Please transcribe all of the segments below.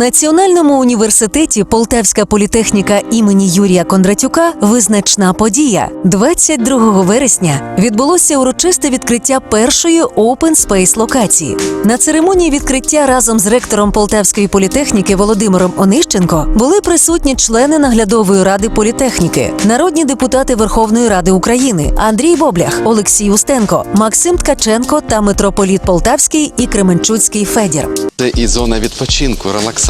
Національному університеті Полтавська політехніка імені Юрія Кондратюка визначна подія. 22 вересня відбулося урочисте відкриття першої Open Space локації. На церемонії відкриття разом з ректором Полтавської політехніки Володимиром Онищенко були присутні члени наглядової ради політехніки, народні депутати Верховної Ради України Андрій Боблях, Олексій Устенко, Максим Ткаченко та митрополіт Полтавський і Кременчуцький Федір. Це і зона відпочинку, релаксації.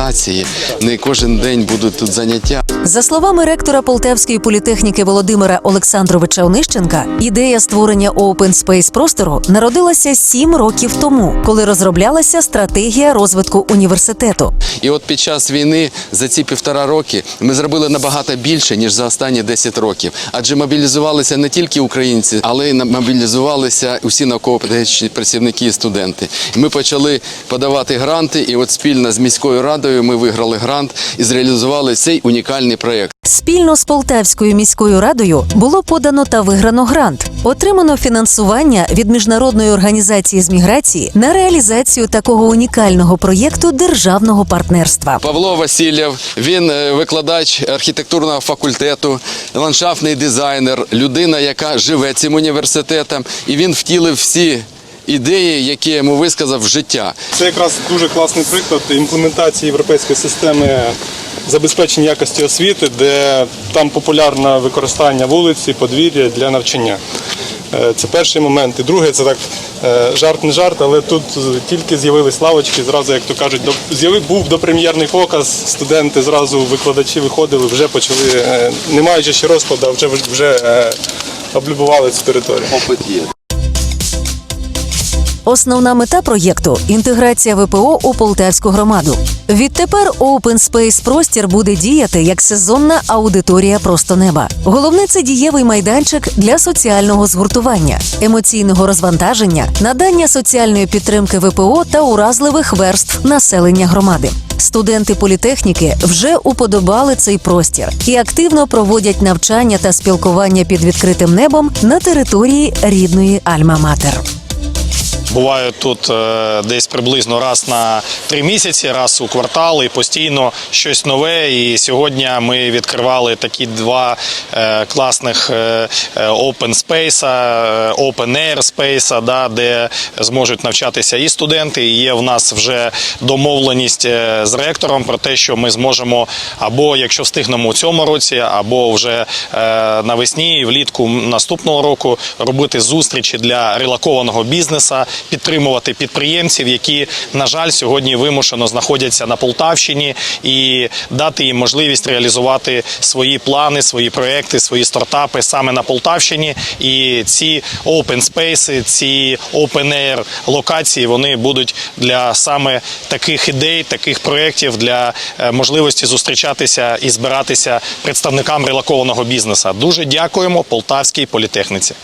Не кожен день будуть тут заняття. За словами ректора Полтавської політехніки Володимира Олександровича Онищенка, ідея створення Open Space простору народилася сім років тому, коли розроблялася стратегія розвитку університету. І от під час війни за ці півтора роки ми зробили набагато більше ніж за останні 10 років. Адже мобілізувалися не тільки українці, але й мобілізувалися усі науково-педагогічні працівники і студенти. Ми почали подавати гранти, і от спільно з міською радою ми виграли грант і зреалізували цей унікальний проєкт. Спільно з Полтавською міською радою було подано та виграно грант. Отримано фінансування від міжнародної організації з міграції на реалізацію такого унікального проєкту державного партнерства. Павло Васильєв, він е, викладач архітектурного факультету, ландшафтний дизайнер, людина, яка живе цим університетом, і він втілив всі ідеї, які я йому висказав в життя. Це якраз дуже класний приклад імплементації європейської системи забезпечення якості освіти, де там популярне використання вулиці, подвір'я для навчання. Е, Це перший момент. І другий це так е, жарт не жарт, але тут тільки з'явились лавочки, зразу, як то кажуть, до- був допрем'єрний показ, студенти зразу, викладачі виходили, вже почали, е, не маючи ще розкладу, вже, вже облюбували цю територію. Опит є. Основна мета проєкту інтеграція ВПО у полтавську громаду. Відтепер Open Space простір буде діяти як сезонна аудиторія просто неба. Головне це дієвий майданчик для соціального згуртування, емоційного розвантаження, надання соціальної підтримки ВПО та уразливих верств населення громади. Студенти політехніки вже уподобали цей простір і активно проводять навчання та спілкування під відкритим небом на території рідної Альма-Матер. Бувають тут е, десь приблизно раз на три місяці, раз у квартал, і постійно щось нове. І сьогодні ми відкривали такі два е, класних е, open space, open air space, да, де зможуть навчатися і студенти. І є в нас вже домовленість з ректором про те, що ми зможемо або якщо встигнемо у цьому році, або вже навесні влітку наступного року робити зустрічі для релакованого бізнесу, підтримувати підприємців, які на жаль сьогодні вимушено знаходяться на Полтавщині, і дати їм можливість реалізувати свої плани, свої проекти, свої стартапи саме на Полтавщині. І ці open space, ці open air локації вони будуть для саме таких ідей, таких проєктів для е, можливості зустрічатися і збиратися представникам релакованого бізнесу. Дуже дякуємо Полтавській політехніці.